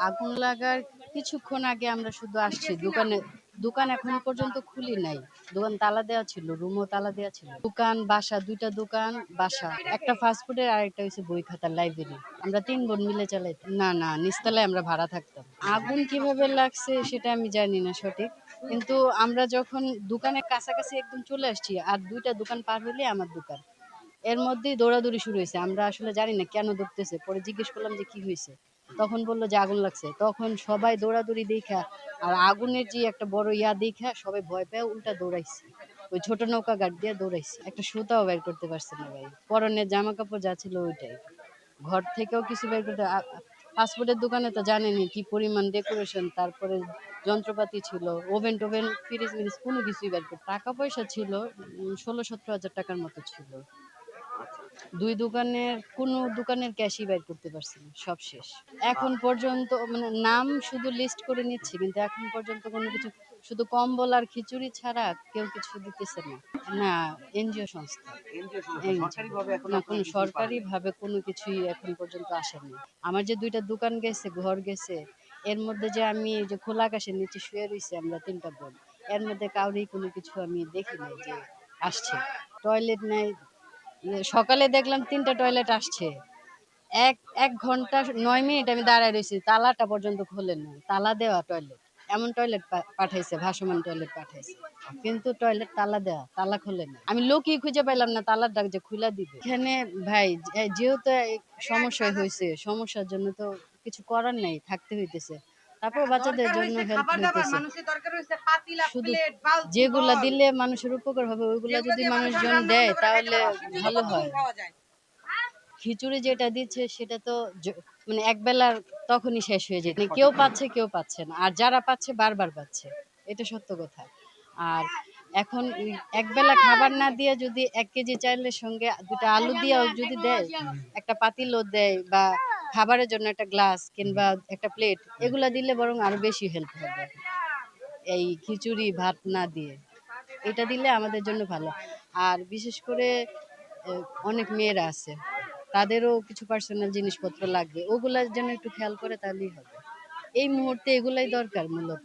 আগুন লাগার কিছুক্ষণ আগে আমরা শুধু আসছি। দোকানে, দোকান এখন পর্যন্ত খুলি নাই। দোকান তালা দেওয়া ছিল, রুমও তালা দেওয়া ছিল। দোকান, বাসা, দুইটা দোকান, বাসা। একটা ফাস্টফুডের আর একটা হচ্ছে বই খাতার লাইব্রেরি আমরা তিন বোন মিলে চালাই, না না, নিচতলায় আমরা ভাড়া থাকতাম। আগুন কীভাবে লাগছে সেটা আমি জানি না সঠিক। কিন্তু আমরা যখন দোকানের কাছাকাছি একদম চলে আসছি, আর দুইটা দোকান পার হলে আমার দোকান। এর মধ্যেই দৌড়াদৌড়ি শুরু হয়েছে আমরা আসলে জানি না কেন দৌড়তেছে পরে জিজ্ঞেস করলাম যে কি হয়েছে তখন বলল যে আগুন লাগছে। তখন সবাই দৌড়াদৌড়ি দেখা, আর আগুনের যে একটা বড় ইয়া দেখা, সবাই ভয় পেয়ে উল্টা দৌড়াইছে। ওই ছোট নৌকা গাড় দিয়ে দৌড়াইছে। একটা সুতাও বের করতে পারছে না ভাই। পরনের জামা কাপড় যা ছিল ওইটাই। ঘর থেকেও কিছু বের করতে ফাস্টফুডের দোকানে তো জানেনি কি পরিমাণ ডেকোরেশন তারপরে যন্ত্রপাতি ছিল, ওভেন টোভেন ফ্রিজ মিরিজ কোনো কিছুই বের করতে টাকা পয়সা ছিল ষোলো সতেরো হাজার টাকার মতো ছিল। দুই দোকানের কোনো দোকানের ক্যাশই বের করতে পারছি না সব শেষ। এখন পর্যন্ত মানে নাম শুধু লিস্ট করে নিচ্ছি কিন্তু এখন পর্যন্ত কোনো কিছু শুধু কম্বল আর খিচুড়ি ছাড়া কেউ কিছু দিতেছে না। না এনজিও সংস্থা। না কোনো সরকারি ভাবে কোনো কিছুই এখন পর্যন্ত আসেনি। আমার যে দুইটা দোকান গেছে ঘর গেছে এর মধ্যে যে আমি যে খোলা আকাশের নিচে শুয়ে রয়েছি আমরা তিনটা বোন এর মধ্যে কাউরেই কোনো কিছু আমি দেখি নাই যে আসছে। টয়লেট নাই সকালে দেখলাম তিনটা টয়লেট আসছে। এক এক ঘণ্টা নয় মিনিট আমি দাঁড়ায় রয়েছি, তালাটা পর্যন্ত খোলেন না। তালা দেওয়া টয়লেট, এমন টয়লেট পাঠাইছে, ভাসমান টয়লেট পাঠাইছে। কিন্তু টয়লেট তালা দেওয়া, তালা খোলে না। আমি লোকই খুঁজে পাইলাম না, তালার ডাক যে খুলা দিবে। এখানে ভাই যেহেতু সমস্যা হয়েছে সমস্যার জন্য তো কিছু করার নাই, থাকতে হইতেছে। তারপর বাচ্চাদের জন্য হেল্প শুধু যেগুলা দিলে মানুষের উপকার হবে ওইগুলা যদি মানুষজন দেয় তাহলে ভালো হয়। খিচুড়ি যেটা দিচ্ছে সেটা তো মানে এক বেলার তখনই শেষ হয়ে যায়। মানে কেউ পাচ্ছে কেউ পাচ্ছে না। আর যারা পাচ্ছে বারবার পাচ্ছে। এটা সত্য কথা। আর এখন একবেলা খাবার না দিয়ে যদি এক কেজি চাইলের সঙ্গে দুটো আলু দিয়েও যদি দেয় একটা পাতিলও দেয় বা খাবারের জন্য একটা গ্লাস কিংবা একটা প্লেট এগুলো দিলে বরং আরও বেশি হেল্প হবে। এই খিচুড়ি ভাত না দিয়ে। এটা দিলে আমাদের জন্য ভালো। আর বিশেষ করে অনেক মেয়েরা আছে। তাদেরও কিছু পার্সোনাল জিনিসপত্র লাগবে। ওগুলা জন্য একটু খেয়াল করে তাহলেই হবে। এই মুহূর্তে এগুলাই দরকার মূলত।